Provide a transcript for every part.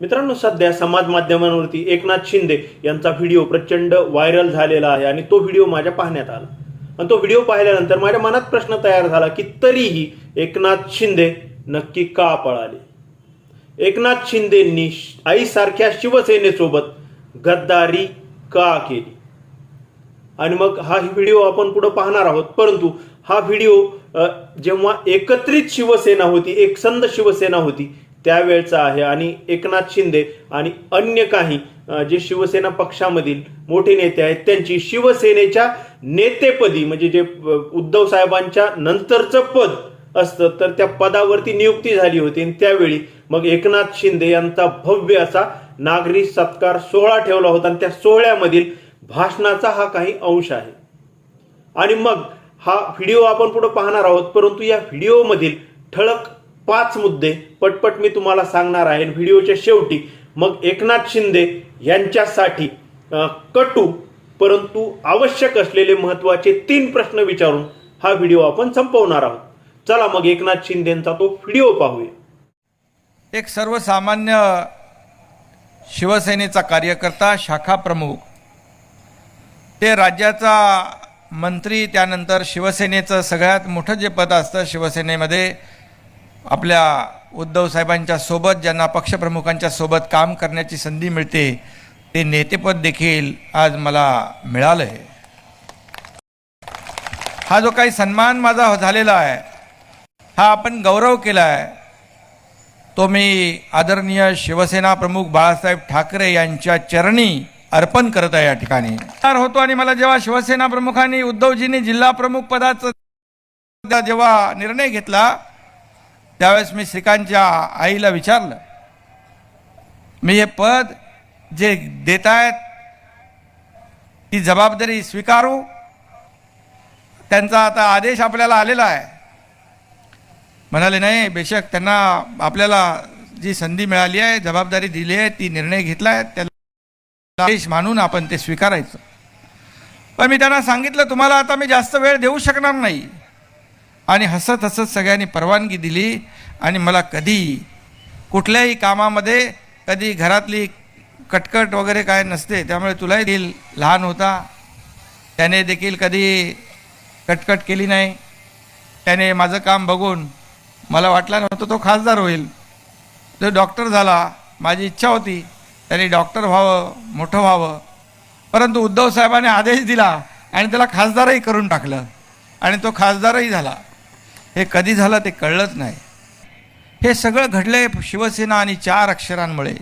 मित्रांनो सध्या समाज माध्यमांवरती एकनाथ शिंदे यांचा व्हिडिओ प्रचंड व्हायरल झालेला आहे आणि तो व्हिडिओ माझ्या पाहण्यात आला. आणि तो व्हिडिओ पाहिल्यानंतर माझ्या मनात प्रश्न तयार झाला की तरीही एकनाथ शिंदे नक्की का पळाले? एकनाथ शिंदेंनी आईसारख्या शिवसेनेसोबत गद्दारी का केली? आणि मग हा व्हिडिओ आपण पुढे पाहणार आहोत. परंतु हा व्हिडिओ जेव्हा एकत्रित शिवसेना होती एकसंध शिवसेना होती त्यावेळचा आहे. आणि एकनाथ शिंदे आणि अन्य काही जे शिवसेना पक्षामधील मोठे नेते आहेत त्यांची शिवसेनेच्या नेतेपदी म्हणजे जे उद्धव साहेबांच्या नंतरचं पद असतं तर त्या पदावरती नियुक्ती झाली होती. आणि त्यावेळी मग एकनाथ शिंदे यांचा भव्य असा नागरी सत्कार सोहळा ठेवला होता. आणि त्या सोहळ्यामधील भाषणाचा हा काही अंश आहे. आणि मग हा व्हिडिओ आपण पुढे पाहणार आहोत परंतु या व्हिडिओमधील ठळक पाच मुद्दे पटपट मी तुम्हाला सांगणार आहे. व्हिडिओच्या शेवटी मग एकनाथ शिंदे यांच्यासाठी कटू परंतु आवश्यक असलेले महत्त्वाचे तीन प्रश्न विचारून हा व्हिडिओ आपण संपवणार आहोत. चला मग एकनाथ शिंदेचा तो व्हिडिओ पाहूया. एक सर्वसामान्य शिवसेनेचा कार्यकर्ता शाखा प्रमुख. ते राज्याचा मंत्री त्यानंतर शिवसेनेचं सगळ्यात मोठं जे पद असतं शिवसेनेमध्ये आपल्या उद्धव साहेबांच्या सोबत ज्यांना पक्षप्रमुखांच्या सोबत काम करण्याची संधी मिळते ते नेतेपद देखील आज मला मिळालं आहे हा जो काही सन्मान माझा झालेला आहे हा आपण गौरव केला आहे तो मी आदरणीय शिवसेना प्रमुख बाळासाहेब ठाकरे यांच्या चरणी अर्पण करत आहे या ठिकाणी. होतो आणि मला जेव्हा शिवसेना प्रमुखांनी उद्धवजींनी जिल्हा प्रमुख पदाचा जेव्हा निर्णय घेतला त्यावेळेस मी श्रीकांतच्या आईला विचारलं मी हे पद जे देत आहेत ती जबाबदारी स्वीकारू? त्यांचा आता आदेश आपल्याला आलेला आहे. म्हणाले नाही बेशक त्यांना आपल्याला जी संधी मिळाली आहे जबाबदारी दिली आहे ती निर्णय घेतला आहे त्याला आदेश मानून आपण ते स्वीकारायचं. पण मी त्यांना सांगितलं तुम्हाला आता मी जास्त वेळ देऊ शकणार नाही. आणि हसत हसत सगळ्यांनी परवानगी दिली आणि मला कधी कुठल्याही कामामध्ये कधी घरातली कटकट वगैरे काय नसते त्यामुळे तुलाही देखील लहान होता. त्याने देखील कधी कटकट केली नाही. त्याने माझं काम बघून मला वाटलं नव्हतं तो खासदार होईल. तो डॉक्टर झाला माझी इच्छा होती त्याने डॉक्टर व्हावं मोठं व्हावं. परंतु उद्धव साहेबांनी आदेश दिला आणि त्याला खासदारही करून टाकलं. आणि तो खासदारही झाला. हे कधी झालं ते कळलंच नाही. हे सगळं घडलंय शिवसेना आणि चार अक्षरांमुळे.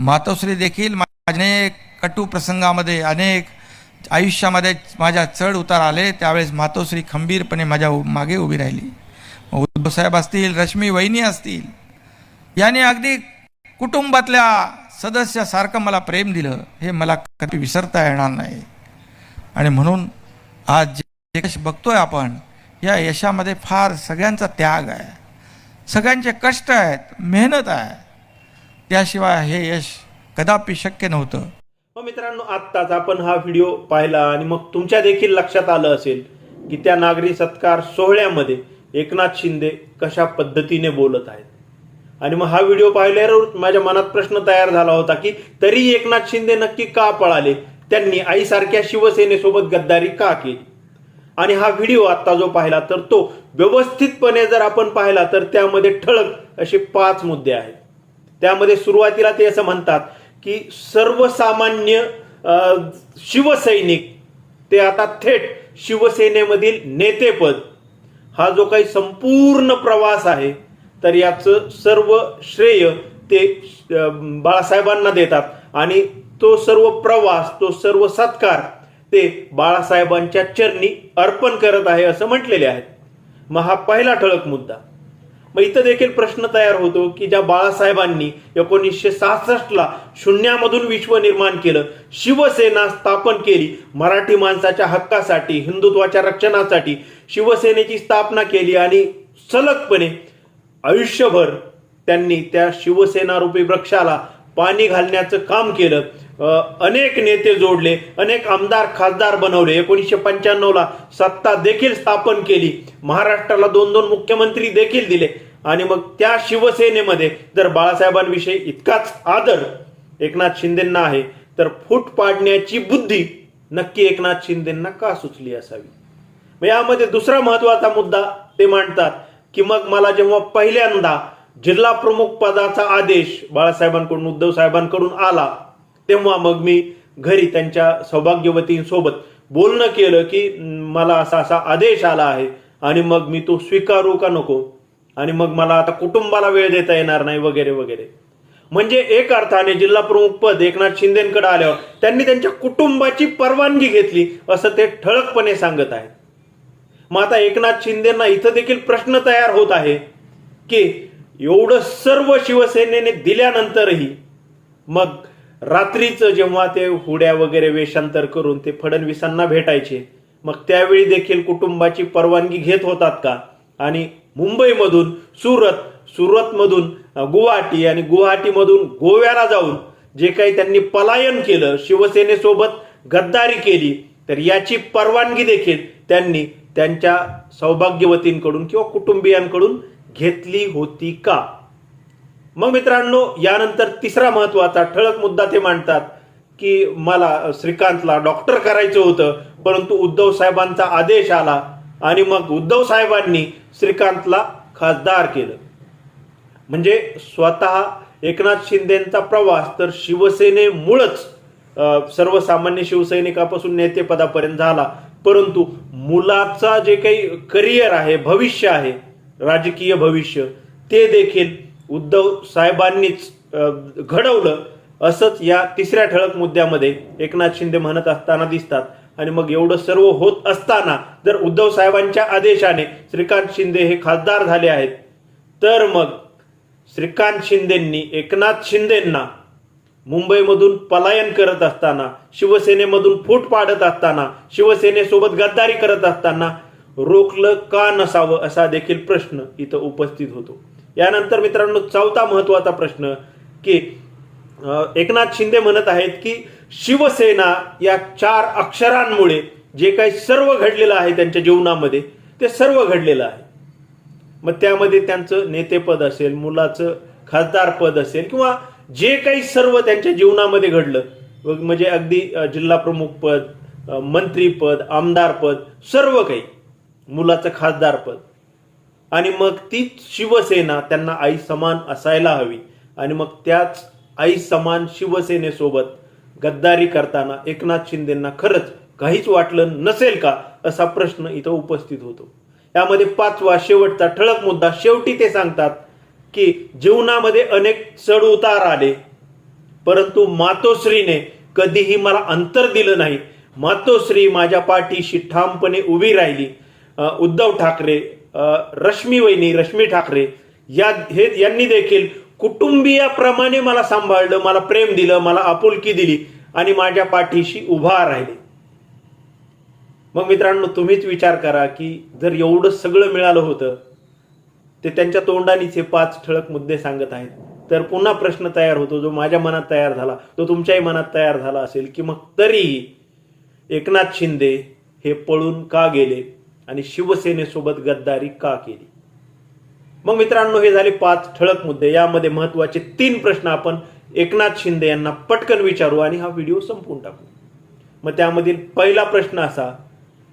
मातोश्री देखील अनेक कटू प्रसंगामध्ये अनेक आयुष्यामध्ये माझ्या चढ उतार आले त्यावेळेस मातोश्री खंबीरपणे माझ्या मागे उभी राहिली. उद्धवसाहेब असतील रश्मी वहिनी असतील याने अगदी कुटुंबातल्या सदस्यासारखं मला प्रेम दिलं. हे मला कधी विसरता येणार नाही. आणि म्हणून आज जे यश बघतोय आपण या यशामध्ये फार सगळ्यांचा त्याग आहे. सगळ्यांचे कष्ट आहेत मेहनत आहे. त्याशिवाय हे यश कदापि शक्य नव्हतं. मग मित्रांनो आत्ताच आपण हा व्हिडिओ पाहिला आणि मग तुमच्या देखील लक्षात आलं असेल की त्या नागरी सत्कार सोहळ्यामध्ये एकनाथ शिंदे कशा पद्धतीने बोलत आहेत. आणि मग हा व्हिडिओ पाहिल्यावर माझ्या मनात प्रश्न तयार झाला होता की तरी एकनाथ शिंदे नक्की का पळाले? त्यांनी आईसारख्या शिवसेनेसोबत गद्दारी का केली? आणि हा व्हिडिओ आत्ता जो पाहिला तर तो व्यवस्थितपणे जर आपण पाहिला तर त्यामध्ये ठळक असे पाच मुद्दे आहेत. त्यामध्ये सुरुवातीला ते असं म्हणतात की सर्वसामान्य शिवसैनिक ते आता थेट शिवसेनेमधील नेतेपद हा जो काही संपूर्ण प्रवास आहे तर याचं सर्व श्रेय ते बाळासाहेबांना देतात. आणि तो सर्व प्रवास तो सर्व सत्कार ते बाळासाहेबांच्या चरणी अर्पण करत आहे असं म्हटलेले आहेत. मग हा पहिला ठळक मुद्दा. मग इथं देखील प्रश्न तयार होतो की ज्या बाळासाहेबांनी एकोणीसशे सहासष्टला शून्यामधून विश्व निर्माण केलं शिवसेना स्थापन केली मराठी माणसाच्या हक्कासाठी हिंदुत्वाच्या रक्षणासाठी शिवसेनेची स्थापना केली आणि सलगपणे आयुष्यभर त्यांनी त्या शिवसेना रूपी वृक्षाला पाणी घालण्याचं काम केलं. अनेक नेते जोडले अनेक आमदार खासदार बनवले. एकोणीसशे पंच्याण्णवला सत्ता देखील स्थापन केली. महाराष्ट्राला दोन दोन मुख्यमंत्री देखील दिले. आणि मग त्या शिवसेनेमध्ये जर बाळासाहेबांविषयी इतकाच आदर एकनाथ शिंदेंना आहे तर फूट पाडण्याची बुद्धी नक्की एकनाथ शिंदेंना का सुचली असावी? मग यामध्ये दुसरा महत्त्वाचा मुद्दा ते मांडतात की मग मला जेव्हा पहिल्यांदा जिल्हा प्रमुख पदाचा आदेश बाळासाहेबांकडून उद्धव साहेबांकडून आला तेव्हा मग मी घरी त्यांच्या सौभाग्यवतींसोबत बोलणं केलं की मला असा असा आदेश आला आहे आणि मग मी तो स्वीकारू का नको? आणि मग मला आता कुटुंबाला वेळ देता येणार नाही वगैरे वगैरे. म्हणजे एक अर्थाने जिल्हा प्रमुख पद एकनाथ शिंदेकडे आल्यावर त्यांनी त्यांच्या कुटुंबाची परवानगी घेतली असं ते ठळकपणे सांगत आहेत मग आता एकनाथ शिंदेना इथं देखील प्रश्न तयार होत आहे की एवढं सर्व शिवसेनेने दिल्यानंतरही मग रात्रीचं जेव्हा ते हुड्या वगैरे वेषांतर करून ते फडणवीसांना भेटायचे मग त्यावेळी देखील कुटुंबाची परवानगी घेत होतात का? आणि मुंबईमधून सुरत सुरतमधून गुवाहाटी आणि गुवाहाटीमधून गोव्याला जाऊन जे काही त्यांनी पलायन केलं शिवसेनेसोबत गद्दारी केली तर याची परवानगी देखील त्यांनी त्यांच्या सौभाग्यवतींकडून किंवा कुटुंबियांकडून घेतली होती का? मग मित्रांनो यानंतर तिसरा महत्त्वाचा ठळक मुद्दा ते मांडतात की मला श्रीकांतला डॉक्टर करायचं होतं परंतु उद्धव साहेबांचा आदेश आला आणि मग उद्धव साहेबांनी श्रीकांतला खासदार केलं. म्हणजे स्वतः एकनाथ शिंदेचा प्रवास तर शिवसेनेमुळंच सर्वसामान्य शिवसैनिकापासून नेतेपदापर्यंत झाला. परंतु मुलाचा जे काही करिअर आहे भविष्य आहे राजकीय भविष्य ते देखील उद्धव साहेबांनीच घडवलं असंच या तिसऱ्या ठळक मुद्द्यामध्ये एकनाथ शिंदे म्हणत असताना दिसतात. आणि मग एवढं सर्व होत असताना जर उद्धव साहेबांच्या आदेशाने श्रीकांत शिंदे हे खासदार झाले आहेत तर मग श्रीकांत शिंदेंनी एकनाथ शिंदेंना मुंबईमधून पलायन करत असताना शिवसेनेमधून फूट पाडत असताना शिवसेनेसोबत गद्दारी करत असताना रोखलं का नसावं असा देखील प्रश्न इथं उपस्थित होतो. यानंतर मित्रांनो चौथा महत्त्वाचा प्रश्न की एकनाथ शिंदे म्हणत आहेत की शिवसेना या चार अक्षरांमुळे जे काही सर्व घडलेलं आहे त्यांच्या जीवनामध्ये ते सर्व घडलेलं आहे. मग त्यामध्ये त्यांचं नेतेपद असेल मुलाचं खासदार पद असेल किंवा जे काही सर्व त्यांच्या जीवनामध्ये घडलं म्हणजे अगदी जिल्हा प्रमुख पद मंत्रीपद आमदार पद सर्व काही मुलाचं खासदार पद आणि मग तीच शिवसेना त्यांना आई समान असायला हवी. आणि मग त्याच आई समान शिवसेनेसोबत गद्दारी करताना एकनाथ शिंदेंना खरंच काहीच वाटलं नसेल का असा प्रश्न इथं उपस्थित होतो. यामध्ये पाचवा शेवटचा ठळक मुद्दा शेवटी ते सांगतात की जीवनामध्ये अनेक चढ उतार आले परंतु मातोश्रीने कधीही मला अंतर दिलं नाही. मातोश्री माझ्या पाठीशी ठामपणे उभी राहिली. उद्धव ठाकरे रश्मी वहिनी रश्मी ठाकरे या हे यांनी देखील कुटुंबियाप्रमाणे मला सांभाळलं मला प्रेम दिलं मला आपुलकी दिली आणि माझ्या पाठीशी उभा राहिले. मग मित्रांनो तुम्हीच विचार करा की जर एवढं सगळं मिळालं होतं ते त्यांच्या तोंडानीचे पाच ठळक मुद्दे सांगत आहेत. तर पुन्हा प्रश्न तयार होतो जो माझ्या मनात तयार झाला तो तुमच्याही मनात तयार झाला असेल की मग तरीही एकनाथ शिंदे हे पळून का गेले? आणि शिवसेनेसोबत गद्दारी का केली? मग मित्रांनो हे झाले पाच ठळक मुद्दे. यामध्ये महत्त्वाचे तीन प्रश्न आपण एकनाथ शिंदे यांना पटकन विचारू आणि हा व्हिडिओ संपवून टाकू. मग त्यामधील पहिला प्रश्न असा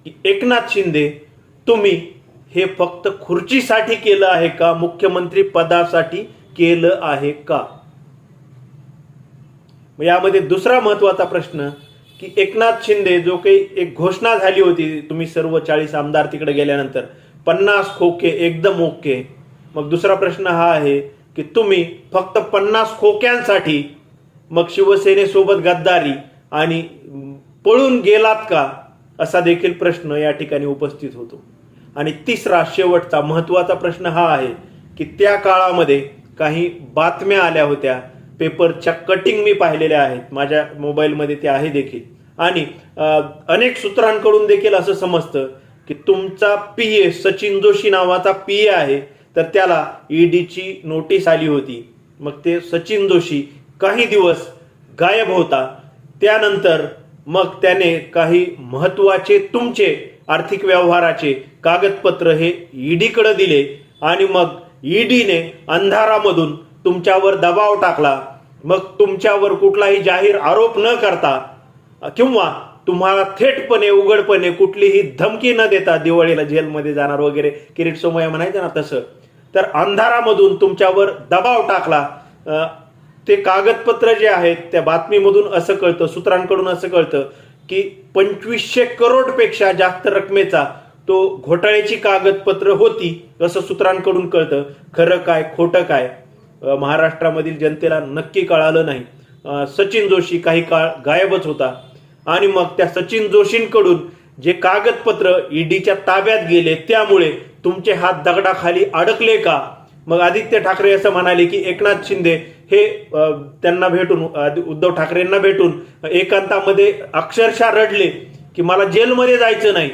की एकनाथ शिंदे तुम्ही हे फक्त खुर्चीसाठी केलं आहे का? मुख्यमंत्री पदासाठी केलं आहे का? मग यामध्ये दुसरा महत्त्वाचा प्रश्न की एकनाथ शिंदे जो काही एक घोषणा झाली होती तुम्ही सर्व चाळीस आमदार तिकडे गेल्यानंतर पन्नास खोके एकदम ओके. मग दुसरा प्रश्न हा आहे की तुम्ही फक्त पन्नास खोक्यांसाठी मग शिवसेनेसोबत गद्दारी आणि पळून गेलात का असा देखील प्रश्न या ठिकाणी उपस्थित होतो. आणि तिसरा शेवटचा महत्त्वाचा प्रश्न हा आहे की त्या काळामध्ये काही बातम्या आल्या होत्या पेपरच्या कटिंग मी पाहिलेल्या आहेत. माझ्या मोबाईलमध्ये ते आहे देखील. आणि अनेक सूत्रांकडून देखील असं समजतं की तुमचा पी ए सचिन जोशी नावाचा पी ए आहे तर त्याला ईडीची नोटीस आली होती. मग ते सचिन जोशी काही दिवस गायब होता. त्यानंतर मग त्याने काही महत्त्वाचे तुमचे आर्थिक व्यवहाराचे कागदपत्र हे ईडीकडे दिले आणि मग ईडीने अंधारामधून तुमच्यावर दबाव टाकला. मग तुमच्यावर कुठलाही जाहीर आरोप न करता किंवा तुम्हाला थेटपणे उघडपणे कुठलीही धमकी न देता दिवाळीला जेलमध्ये जाणार वगैरे किरीट सोमय म्हणायचं ना तसं तर अंधारामधून तुमच्यावर दबाव टाकला ते कागदपत्र जे आहेत त्या बातमीमधून असं कळतं सूत्रांकडून असं कळतं की पंचवीसशे करोडपेक्षा जास्त रकमेचा तो घोटाळ्याची कागदपत्र होती असं सूत्रांकडून कळतं खरं काय खोटं काय. महाराष्ट्रामधील जनतेला नक्की कळालं नाही. सचिन जोशी काही काळ गायबच होता. आणि मग त्या सचिन जोशींकडून जे कागदपत्र ईडीच्या ताब्यात गेले त्यामुळे तुमचे हात दगडाखाली अडकले का? मग आदित्य ठाकरे असं म्हणाले की एकनाथ शिंदे हे त्यांना भेटून आदि- उद्धव ठाकरेंना भेटून एकांतामध्ये अक्षरशः रडले की मला जेलमध्ये जायचं नाही.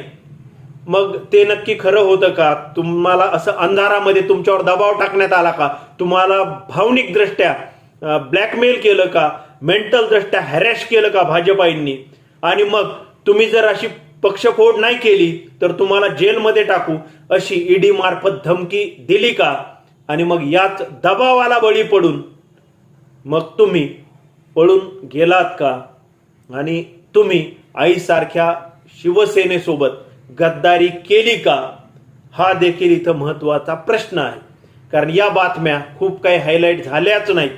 मग ते नक्की खरं होतं का? तुम्हाला असं अंधारामध्ये तुमच्यावर दबाव टाकण्यात आला का? तुम्हाला भावनिक दृष्ट्या ब्लॅकमेल केलं का? मेंटल दृष्ट्या हॅरॅश केलं का भाजपाईंनी? आणि मग तुम्ही जर अशी पक्षफोड नाही केली तर तुम्हाला जेलमध्ये टाकू अशी ईडी मार्फत धमकी दिली का? आणि मग याच दबावाला बळी पडून मग तुम्ही पळून गेलात का? आणि तुम्ही आईसारख्या शिवसेनेसोबत गद्दारी केली का? हा देखील इथं महत्त्वाचा प्रश्न आहे. कारण या बातम्या खूप काही हायलाईट झाल्याच नाही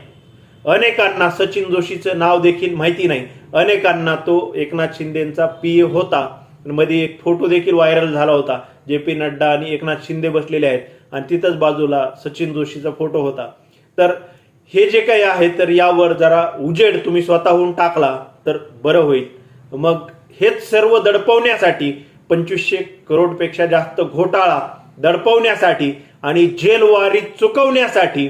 अनेकांना सचिन जोशीचं नाव देखील माहिती नाही. अनेकांना तो एकनाथ शिंदेचा पी ए होता. मध्ये एक फोटो देखील व्हायरल झाला होता. जे पी नड्डा आणि एकनाथ शिंदे बसलेले आहेत. आणि तिथंच बाजूला सचिन जोशीचा फोटो होता. तर हे जे काही आहे तर यावर जरा उजेड तुम्ही स्वतःहून टाकला तर बरं होईल. मग हेच सर्व दडपवण्यासाठी पंचवीसशे करोडपेक्षा जास्त घोटाळा दडपवण्यासाठी आणि जेलवारी चुकवण्यासाठी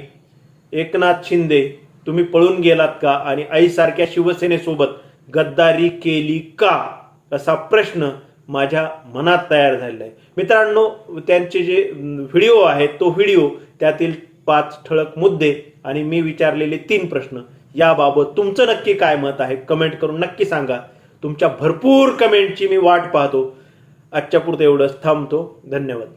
एकनाथ शिंदे तुम्ही पळून गेलात का? आणि आईसारख्या शिवसेनेसोबत गद्दारी केली का? असा प्रश्न माझ्या मनात तयार झालेला आहे. मित्रांनो त्यांचे जे व्हिडिओ आहेत तो व्हिडिओ त्यातील पाच ठळक मुद्दे आणि मी विचारलेले तीन प्रश्न याबाबत तुमचं नक्की काय मत आहे? कमेंट करून नक्की सांगा. तुमच्या भरपूर कमेंटची मी वाट पाहतो. आजच्या पुरतं एवढंच. थांबतो. धन्यवाद.